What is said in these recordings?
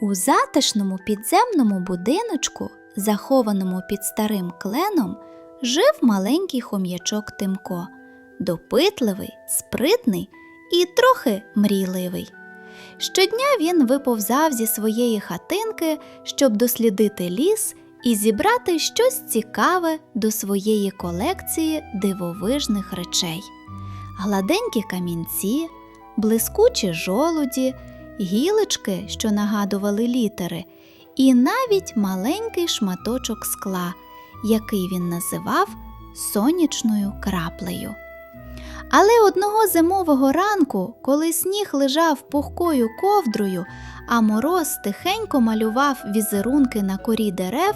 У затишному підземному будиночку, захованому під старим кленом, жив маленький хом'ячок Тимко, допитливий, спритний і трохи мрійливий. Щодня він виповзав зі своєї хатинки, щоб дослідити ліс і зібрати щось цікаве до своєї колекції дивовижних речей: гладенькі камінці, блискучі жолуді, гілочки, що нагадували літери, і навіть маленький шматочок скла, який він називав сонячною краплею. Але одного зимового ранку, коли сніг лежав пухкою ковдрою, а мороз тихенько малював візерунки на корі дерев,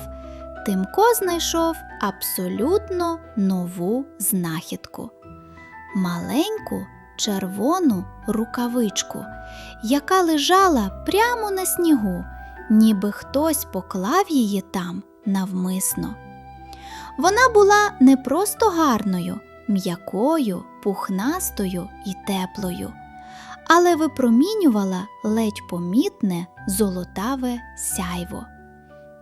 Тимко знайшов абсолютно нову знахідку маленьку червону рукавичку, яка лежала прямо на снігу, ніби хтось поклав її там навмисно. Вона була не просто гарною, м'якою, пухнастою і теплою, але випромінювала ледь помітне золотаве сяйво.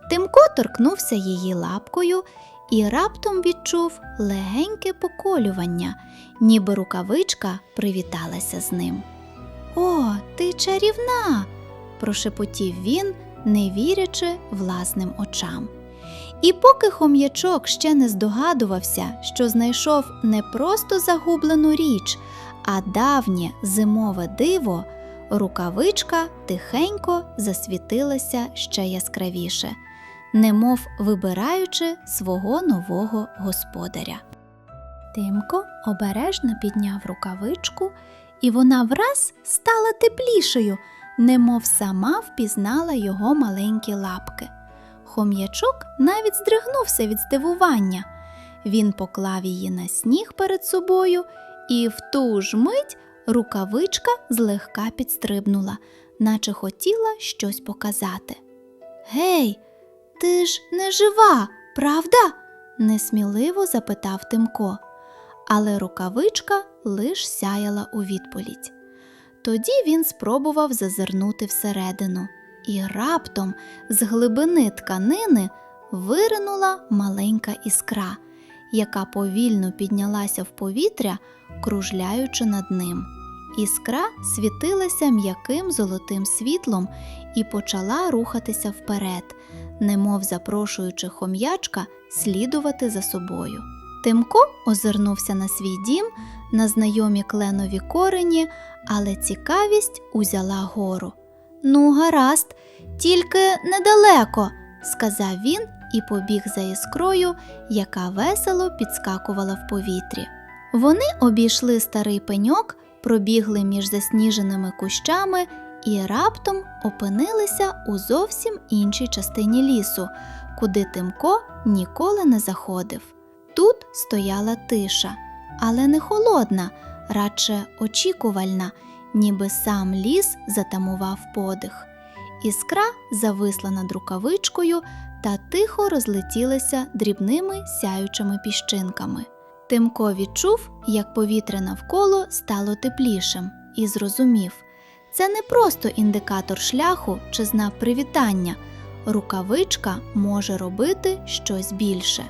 Тимко торкнувся її лапкою і раптом відчув легеньке поколювання, ніби рукавичка привіталася з ним. О, ти чарівна! прошепотів він, не вірячи власним очам. І поки хом'ячок ще не здогадувався, що знайшов не просто загублену річ, а давнє зимове диво, рукавичка тихенько засвітилася ще яскравіше, немов вибираючи свого нового господаря. Тимко обережно підняв рукавичку, і вона враз стала теплішою, немов сама впізнала його маленькі лапки. Хом'ячок навіть здригнувся від здивування. Він поклав її на сніг перед собою, і в ту ж мить рукавичка злегка підстрибнула, наче хотіла щось показати. Гей, ти ж не жива, правда? несміливо запитав Тимко, але рукавичка лиш сяяла у відповідь. Тоді він спробував зазирнути всередину, і раптом з глибини тканини виринула маленька іскра, яка повільно піднялася в повітря, кружляючи над ним. Іскра світилася м'яким золотим світлом і почала рухатися вперед, немов запрошуючи хом'ячка слідувати за собою. Тимко озирнувся на свій дім, на знайомі кленові корені, але цікавість узяла гору. Ну, гаразд, тільки недалеко, сказав він і побіг за іскрою, яка весело підскакувала в повітрі. Вони обійшли старий пеньок, пробігли між засніженими кущами і раптом опинилися у зовсім іншій частині лісу, куди Тимко ніколи не заходив. Тут стояла тиша, але не холодна, радше очікувальна, ніби сам ліс затамував подих. Іскра зависла над рукавичкою та тихо розлетілася дрібними сяючими піщинками. Тимко відчув, як повітря навколо стало теплішим, і зрозумів, це не просто індикатор шляху чи знак привітання. Рукавичка може робити щось більше.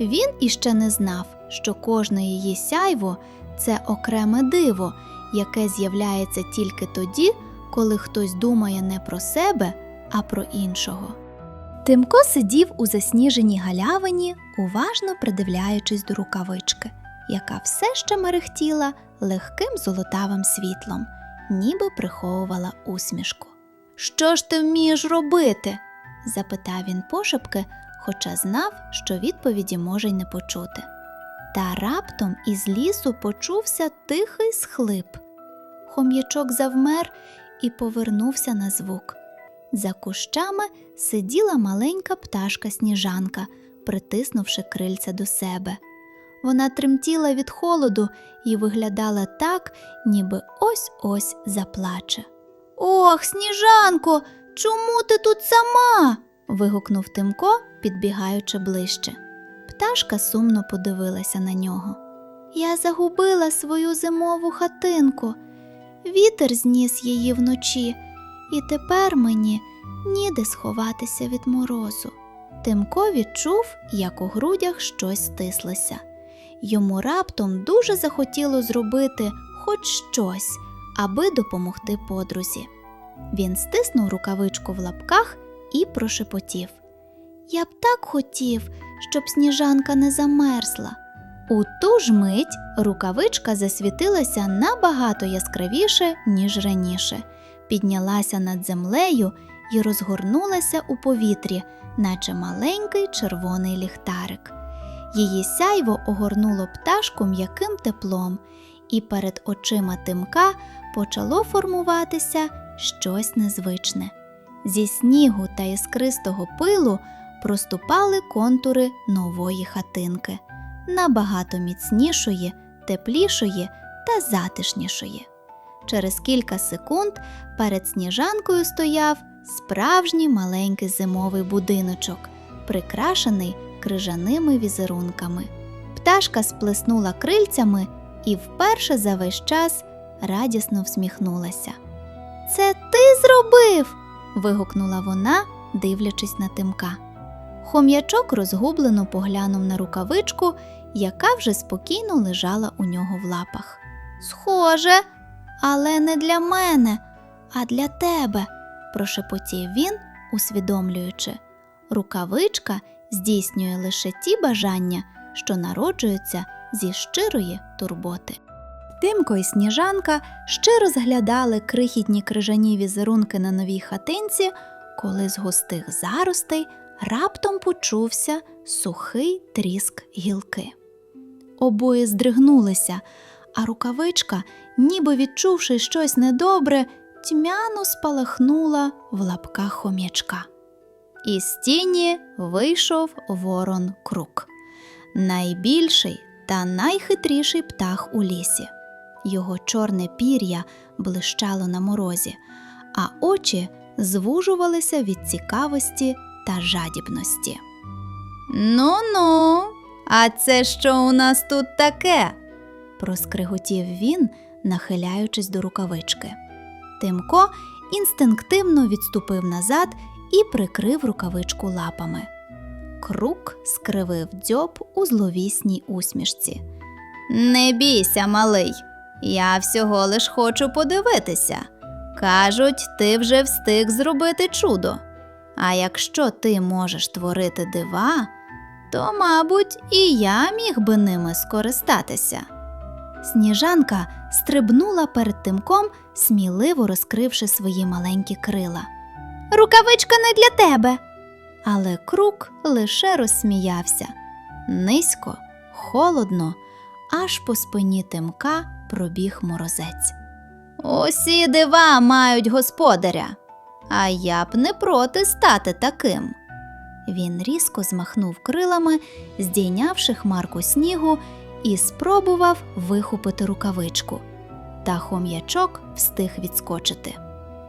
Він іще не знав, що кожне її сяйво це окреме диво, яке з'являється тільки тоді, коли хтось думає не про себе, а про іншого. Тимко сидів у засніженій галявині, уважно придивляючись до рукавички, яка все ще мерехтіла легким золотавим світлом, ніби приховувала усмішку. Що ж ти вмієш робити? запитав він пошепки, хоча знав, що відповіді може й не почути. Та раптом із лісу почувся тихий схлип. Хом'ячок завмер і повернувся на звук. За кущами сиділа маленька пташка сніжанка, притиснувши крильця до себе. Вона тремтіла від холоду і виглядала так, ніби ось ось заплаче. Ох, сніжанко, чому ти тут сама? вигукнув Тимко, підбігаючи ближче. Пташка сумно подивилася на нього. Я загубила свою зимову хатинку. Вітер зніс її вночі, і тепер мені ніде сховатися від морозу. Тимко відчув, як у грудях щось стислося. Йому раптом дуже захотіло зробити хоч щось, аби допомогти подрузі. Він стиснув рукавичку в лапках і прошепотів. Я б так хотів, щоб сніжанка не замерзла. У ту ж мить рукавичка засвітилася набагато яскравіше, ніж раніше, піднялася над землею і розгорнулася у повітрі, наче маленький червоний ліхтарик. Її сяйво огорнуло пташку м'яким теплом, і перед очима тимка почало формуватися щось незвичне. Зі снігу та іскристого пилу проступали контури нової хатинки, набагато міцнішої, теплішої та затишнішої. Через кілька секунд перед сніжанкою стояв справжній маленький зимовий будиночок, прикрашений крижаними візерунками. Пташка сплеснула крильцями і вперше за весь час радісно всміхнулася. Це ти зробив. вигукнула вона, дивлячись на тимка. Хом'ячок розгублено поглянув на рукавичку, яка вже спокійно лежала у нього в лапах. Схоже, але не для мене, а для тебе, прошепотів він, усвідомлюючи. Рукавичка здійснює лише ті бажання, що народжуються зі щирої турботи. Тимко і сніжанка ще розглядали крихітні крижані візерунки на новій хатинці, коли з густих заростей раптом почувся сухий тріск гілки. Обоє здригнулися, а рукавичка, ніби відчувши щось недобре, тьмяно спалахнула в лапках хом'ячка. Із тіні вийшов ворон крук, найбільший та найхитріший птах у лісі. Його чорне пір'я блищало на морозі, а очі звужувалися від цікавості та жадібності. Ну ну, а це що у нас тут таке? проскриготів він, нахиляючись до рукавички. Тимко інстинктивно відступив назад і прикрив рукавичку лапами. Крук скривив дзьоб у зловісній усмішці. Не бійся, малий, я всього лиш хочу подивитися. Кажуть, ти вже встиг зробити чудо. А якщо ти можеш творити дива, то, мабуть, і я міг би ними скористатися. Сніжанка стрибнула перед тимком, сміливо розкривши свої маленькі крила. Рукавичка не для тебе. Але крук лише розсміявся. Низько, холодно, аж по спині тимка пробіг морозець. Усі дива мають господаря, а я б не проти стати таким. Він різко змахнув крилами, здійнявши хмарку снігу, і спробував вихопити рукавичку. Та хом'ячок встиг відскочити.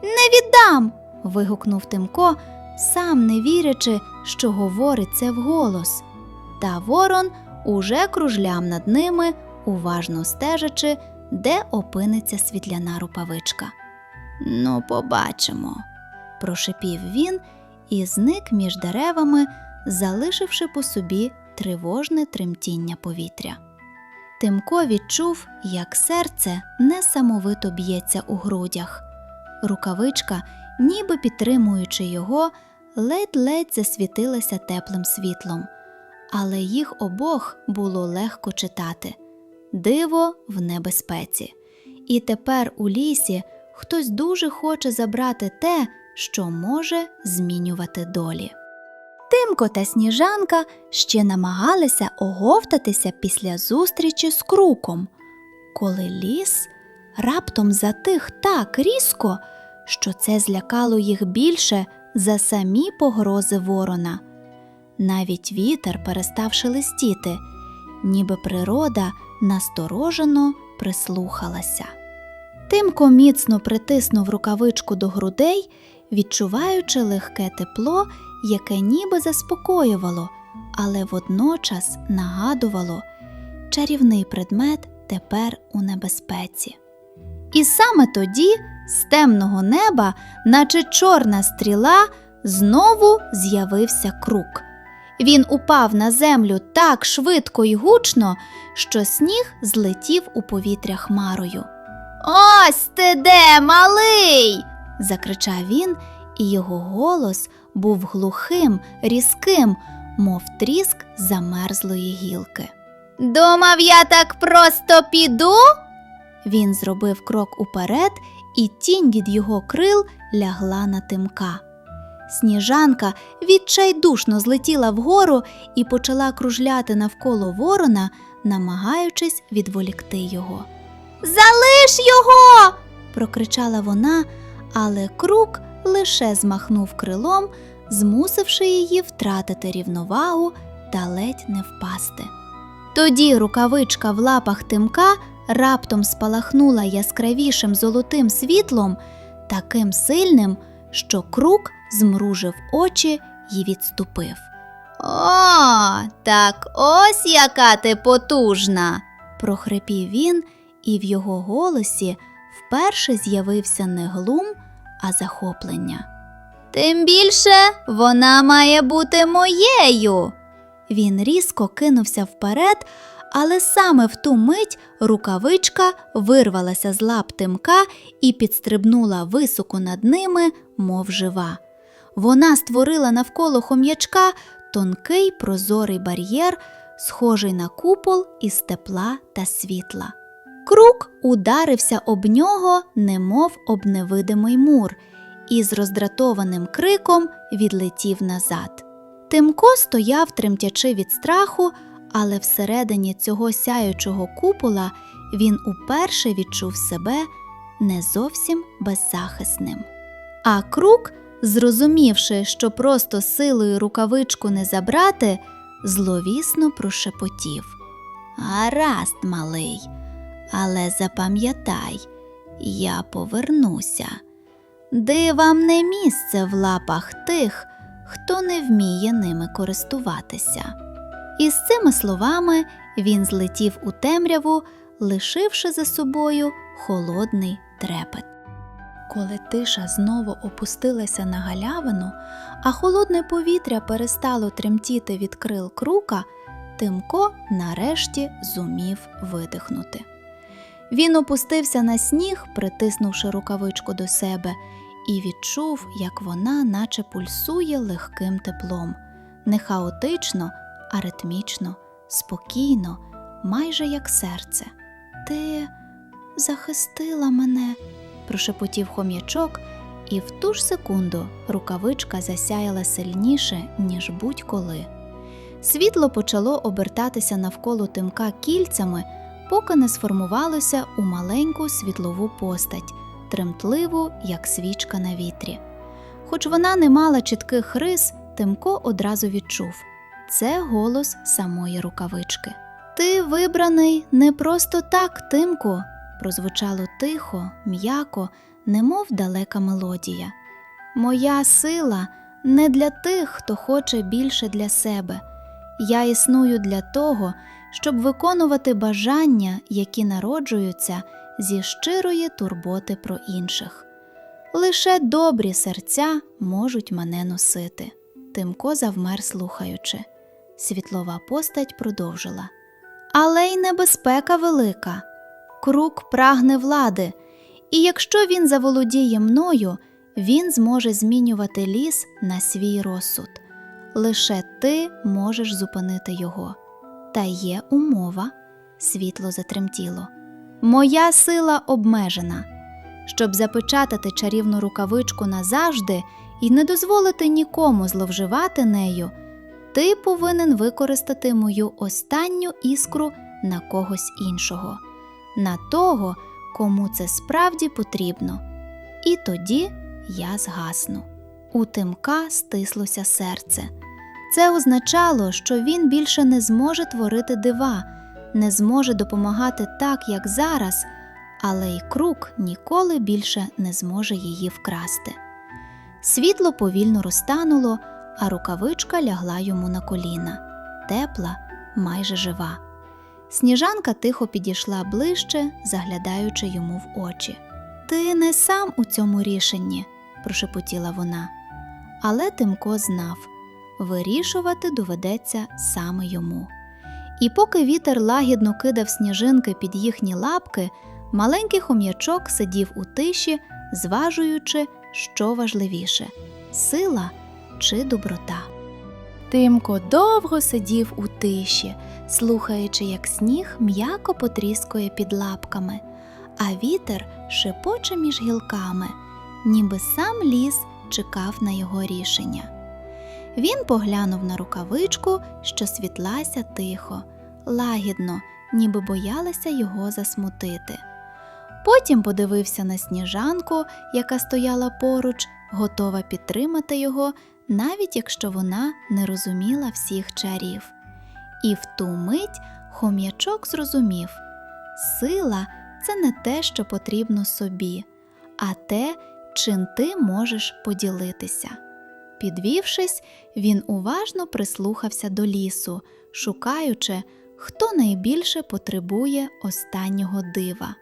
Не віддам. Вигукнув Тимко, сам не вірячи, що говорить це вголос. Та ворон уже кружляв над ними, уважно стежачи, де опиниться світляна рукавичка. Ну, побачимо, прошипів він і зник між деревами, залишивши по собі тривожне тремтіння повітря. Тимко відчув, як серце несамовито б'ється у грудях. Рукавичка, ніби підтримуючи його, ледь-ледь засвітилася теплим світлом, але їх обох було легко читати диво в небезпеці. І тепер у лісі хтось дуже хоче забрати те, що може змінювати долі. Тимко та сніжанка ще намагалися оговтатися після зустрічі з круком, коли ліс раптом затих так різко, що це злякало їх більше за самі погрози ворона. Навіть вітер перестав шелестіти, ніби природа насторожено прислухалася. Тимко міцно притиснув рукавичку до грудей, відчуваючи легке тепло, яке ніби заспокоювало, але водночас нагадувало, чарівний предмет тепер у небезпеці. І саме тоді з темного неба, наче чорна стріла, знову з'явився крук. Він упав на землю так швидко й гучно, що сніг злетів у повітря хмарою. Ось ти де, малий. закричав він, і його голос був глухим, різким, мов тріск замерзлої гілки. Думав, я так просто піду? Він зробив крок уперед, і тінь від його крил лягла на тимка. Сніжанка відчайдушно злетіла вгору і почала кружляти навколо ворона, намагаючись відволікти його. Залиш його. прокричала вона, але крук лише змахнув крилом, змусивши її втратити рівновагу та ледь не впасти. Тоді рукавичка в лапах тимка раптом спалахнула яскравішим золотим світлом, таким сильним, що крук змружив очі і відступив. О, так ось яка ти потужна. прохрипів він, і в його голосі вперше з'явився не глум, а захоплення. Тим більше вона має бути моєю. Він різко кинувся вперед, але саме в ту мить рукавичка вирвалася з лап тимка і підстрибнула високо над ними, мов жива. Вона створила навколо хом'ячка тонкий прозорий бар'єр, схожий на купол із тепла та світла. Крук ударився об нього, немов об невидимий мур, і з роздратованим криком відлетів назад. Тимко стояв, тремтячи від страху, але всередині цього сяючого купола він уперше відчув себе не зовсім беззахисним. А крук, зрозумівши, що просто силою рукавичку не забрати, зловісно прошепотів. Гаразд, малий, але запам'ятай, я повернуся. Дивам не місце в лапах тих, хто не вміє ними користуватися. І з цими словами він злетів у темряву, лишивши за собою холодний трепет. Коли тиша знову опустилася на галявину, а холодне повітря перестало тремтіти від крил крука, Тимко нарешті зумів видихнути. Він опустився на сніг, притиснувши рукавичку до себе, і відчув, як вона наче пульсує легким теплом, не хаотично, а ритмічно, спокійно, майже як серце. Ти захистила мене, прошепотів хом'ячок, і в ту ж секунду рукавичка засяяла сильніше, ніж будь-коли. Світло почало обертатися навколо тимка кільцями, поки не сформувалося у маленьку світлову постать, тремтливу, як свічка на вітрі. Хоч вона не мала чітких рис, Тимко одразу відчув це голос самої рукавички. Ти вибраний не просто так, Тимку, прозвучало тихо, м'яко, немов далека мелодія. Моя сила не для тих, хто хоче більше для себе. Я існую для того, щоб виконувати бажання, які народжуються зі щирої турботи про інших. Лише добрі серця можуть мене носити. Тимко завмер, слухаючи. Світлова постать продовжила. Але й небезпека велика. Крук прагне влади, і якщо він заволодіє мною, він зможе змінювати ліс на свій розсуд. Лише ти можеш зупинити його. Та є умова, світло затремтіло. Моя сила обмежена. Щоб запечатати чарівну рукавичку назавжди і не дозволити нікому зловживати нею, ти повинен використати мою останню іскру на когось іншого, на того, кому це справді потрібно. І тоді я згасну. У тимка стислося серце. Це означало, що він більше не зможе творити дива, не зможе допомагати так, як зараз, але й крук ніколи більше не зможе її вкрасти. Світло повільно розтануло, а рукавичка лягла йому на коліна, тепла, майже жива. Сніжанка тихо підійшла ближче, заглядаючи йому в очі. Ти не сам у цьому рішенні, прошепотіла вона, Але Тимко знав вирішувати доведеться саме йому. І поки вітер лагідно кидав сніжинки під їхні лапки, маленький хом'ячок сидів у тиші, зважуючи, що важливіше сила чи доброта. Тимко довго сидів у тиші, слухаючи, як сніг м'яко потріскує під лапками, а вітер шепоче між гілками, ніби сам ліс чекав на його рішення. Він поглянув на рукавичку, що світлася тихо, лагідно, ніби боялася його засмутити. Потім подивився на сніжанку, яка стояла поруч, готова підтримати його, навіть якщо вона не розуміла всіх чарів. І в ту мить хом'ячок зрозумів сила це не те, що потрібно собі, а те, чим ти можеш поділитися. Підвівшись, він уважно прислухався до лісу, шукаючи, хто найбільше потребує останнього дива.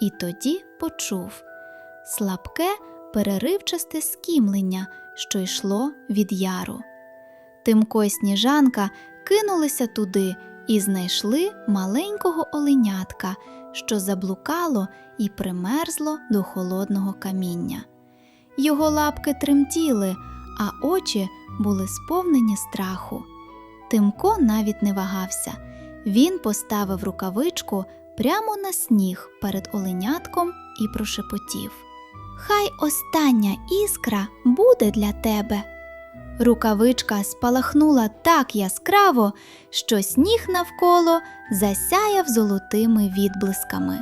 І тоді почув слабке, переривчасте скімлення, що йшло від яру. Тимко й сніжанка кинулися туди і знайшли маленького оленятка, що заблукало і примерзло до холодного каміння. Його лапки тремтіли, а очі були сповнені страху. Тимко навіть не вагався. Він поставив рукавичку прямо на сніг перед оленятком і прошепотів: Хай остання іскра буде для тебе. Рукавичка спалахнула так яскраво, що сніг навколо засяяв золотими відблисками.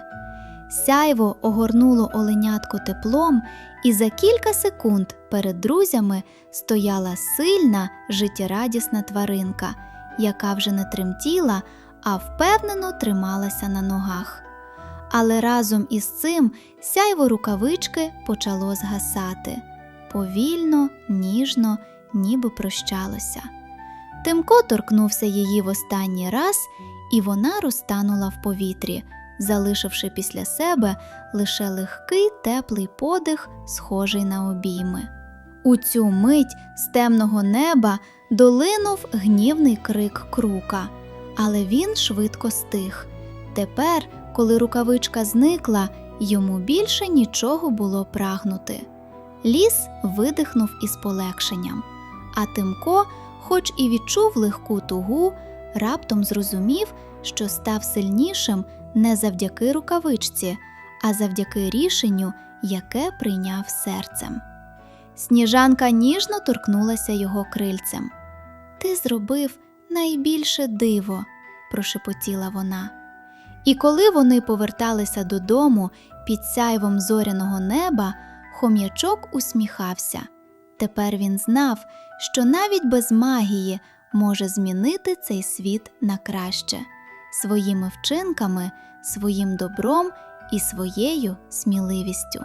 Сяйво огорнуло оленятко теплом, і за кілька секунд перед друзями стояла сильна, життєрадісна тваринка, яка вже не тремтіла, а впевнено трималася на ногах. Але разом із цим сяйво рукавички почало згасати повільно, ніжно, ніби прощалося. Тимко торкнувся її в останній раз, і вона розтанула в повітрі, залишивши після себе лише легкий теплий подих, схожий на обійми. У цю мить з темного неба долинув гнівний крик крука, але він швидко стих. Тепер, коли рукавичка зникла, йому більше нічого було прагнути. Ліс видихнув із полегшенням, а Тимко, хоч і відчув легку тугу, раптом зрозумів, що став сильнішим не завдяки рукавичці, а завдяки рішенню, яке прийняв серцем. Сніжанка ніжно торкнулася його крильцем. Ти зробив найбільше диво, прошепотіла вона. І коли вони поверталися додому під сяйвом зоряного неба, хом'ячок усміхався. Тепер він знав, що навіть без магії може змінити цей світ на краще своїми вчинками, своїм добром і своєю сміливістю.